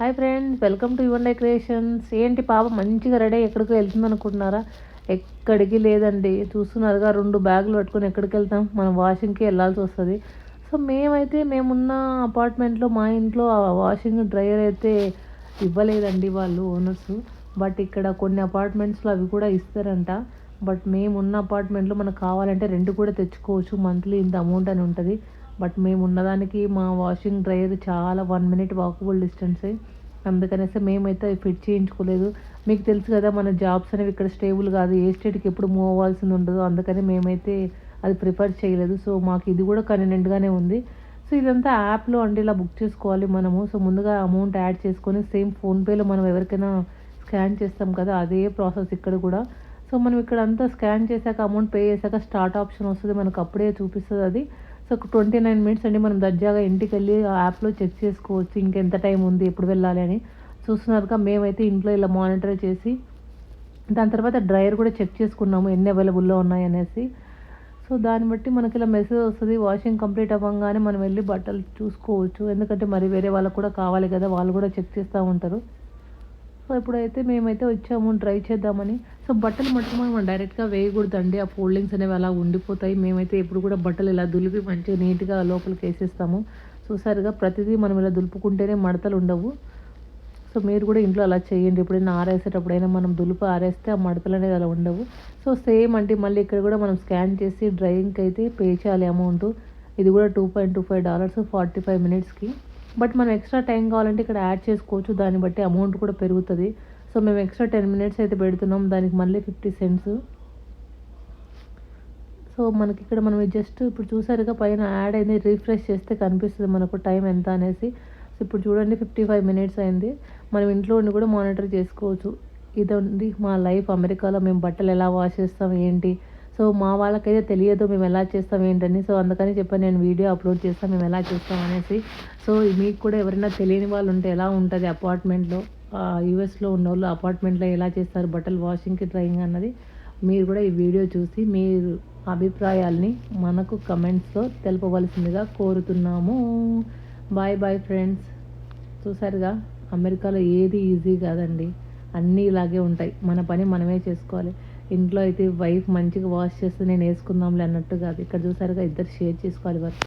Hi friends welcome to Yuvan decorations. ఏంటి పాప మంచిగా రెడీ ఎక్కడికి వెళ్తుంది అనుకుంటున్నారా ఎక్కడికి లేదండి. చూస్తున్నారుగా రెండు బ్యాగులు పట్టుకొని ఎక్కడికి వెళ్తాం? మనం వాషింగ్కి వెళ్ళాల్సి వస్తుంది. సో మేమైతే మేమున్న అపార్ట్మెంట్లో మా ఇంట్లో ఆ వాషింగ్ డ్రైయర్ అయితే ఇవ్వలేదండి వాళ్ళు ఓనర్స్. బట్ ఇక్కడ కొన్ని అపార్ట్మెంట్స్లో అవి కూడా ఇస్తారంట. బట్ మేమున్న అపార్ట్మెంట్లో మనకు కావాలంటే రెండు కూడా తెచ్చుకోవచ్చు. మంత్లీ ఇంత అమౌంట్ అని ఉంటుంది. బట్ మేము ఉన్నదానికి మా వాషింగ్ డ్రైయర్ చాలా వన్ మినిట్ వాకబుల్ డిస్టెన్సే. అందుకనేసి మేమైతే ఫిట్ చేయించుకోలేదు. మీకు తెలుసు కదా మన జాబ్స్ అనేవి ఇక్కడ స్టేబుల్ కాదు. ఏ స్టేట్కి ఎప్పుడు మూవ్ అవ్వాల్సింది ఉండదు. అందుకని మేమైతే అది ప్రిఫర్ చేయలేదు. సో మాకు ఇది కూడా కన్వీనెంట్గానే ఉంది. సో ఇదంతా యాప్లో అంటే ఇలా బుక్ చేసుకోవాలి మనము. సో ముందుగా అమౌంట్ యాడ్ చేసుకొని సేమ్ ఫోన్పేలో మనం ఎవరికైనా స్కాన్ చేస్తాం కదా అదే ప్రాసెస్ ఇక్కడ కూడా. సో మనం ఇక్కడ అంతా స్కాన్ చేశాక అమౌంట్ పే చేశాక స్టార్ట్ ఆప్షన్ వస్తుంది. మనకు అప్పుడే చూపిస్తుంది అది. సో ఒక ట్వంటీ నైన్ మినిట్స్ అండి మనం దర్జాగా ఇంటికి వెళ్ళి ఆ యాప్లో చెక్ చేసుకోవచ్చు ఇంకెంత టైం ఉంది ఎప్పుడు వెళ్ళాలి అని. చూస్తున్నారుగా మేమైతే ఇంట్లో ఇలా మానిటర్ చేసి దాని తర్వాత డ్రైయర్ కూడా చెక్ చేసుకున్నాము ఎన్ని అవైలబుల్లో ఉన్నాయి అనేసి. సో దాన్ని బట్టి మనకి ఇలా మెసేజ్ వస్తుంది వాషింగ్ కంప్లీట్ అవ్వగానే మనం వెళ్ళి బట్టలు చూసుకోవచ్చు. ఎందుకంటే మరి వేరే వాళ్ళకు కూడా కావాలి కదా వాళ్ళు కూడా చెక్ చేస్తూ ఉంటారు. సో ఇప్పుడైతే మేమైతే వచ్చాము డ్రై చేద్దామని. సో బట్టలు మట్టుకు మనం డైరెక్ట్గా వేయకూడదండి. ఆ ఫోల్డింగ్స్ అనేవి అలా ఉండిపోతాయి. మేమైతే ఎప్పుడు కూడా బట్టలు ఇలా దులిపి మంచిగా నీట్గా లోపలికి వేసేస్తాము. చూసారుగా ప్రతిదీ మనం ఇలా దులుపుకుంటేనే మడతలు ఉండవు. సో మీరు కూడా ఇంట్లో అలా చేయండి. ఎప్పుడైనా ఆరేసేటప్పుడైనా మనం దులుపు ఆరేస్తే ఆ మడతలు అనేది అలా ఉండవు. సో సేమ్ అంటే మళ్ళీ ఇక్కడ కూడా మనం స్కాన్ చేసి డ్రైవింగ్కి అయితే పే చేయాలి అమౌంట్. ఇది కూడా two point two five dollars forty five మినిట్స్కి బట్ మనం ఎక్స్ట్రా టైం కావాలంటే ఇక్కడ యాడ్ చేసుకోవచ్చు. దాన్ని బట్టి అమౌంట్ కూడా పెరుగుతుంది. సో మేము ఎక్స్ట్రా టెన్ మినిట్స్ అయితే పెడుతున్నాం. దానికి మళ్ళీ ఫిఫ్టీ సెంట్స్. సో మనకి ఇక్కడ మనం జస్ట్ ఇప్పుడు చూసారుగా పైన యాడ్ అయింది. రీఫ్రెష్ చేస్తే కనిపిస్తుంది మనకు టైం ఎంత అనేసి. సో ఇప్పుడు చూడండి ఫిఫ్టీ ఫైవ్ మినిట్స్ అయింది. మనం ఇంట్లో ఉండి కూడా మానిటర్ చేసుకోవచ్చు. ఇదండి మా లైఫ్ అమెరికాలో మేము బట్టలు ఎలా వాష్ చేస్తాం ఏంటి? సో మా వాళ్ళకైతే తెలియదు మేము ఎలా చేస్తాం ఏంటని. సో అందుకని చెప్పాను నేను వీడియో అప్లోడ్ చేస్తాను మేము ఎలా చేస్తాం అనేసి. సో మీకు కూడా ఎవరైనా తెలియని వాళ్ళు ఉంటే ఎలా ఉంటుంది అపార్ట్మెంట్లో? యూఎస్లో ఉన్న వాళ్ళు అపార్ట్మెంట్లో ఎలా చేస్తారు? బట్టలు వాషింగ్కి డ్రైయింగ్ అన్నది మీరు కూడా ఈ వీడియో చూసి మీరు అభిప్రాయాల్ని మనకు కమెంట్స్లో తెలపవలసిందిగా కోరుతున్నాము. Bye bye friends. చూసారుగా అమెరికాలో ఏది ఈజీ కాదండి. అన్నీ ఇలాగే ఉంటాయి. మన పని మనమే చేసుకోవాలి. ఇంట్లో అయితే వైఫ్ మంచిగా వాష్ చేస్తే నేను వేసుకుందాంలే అన్నట్టు కాదు ఇక్కడ చూసారుగా ఇద్దరు షేర్ చేసుకోవాలి. వర్క్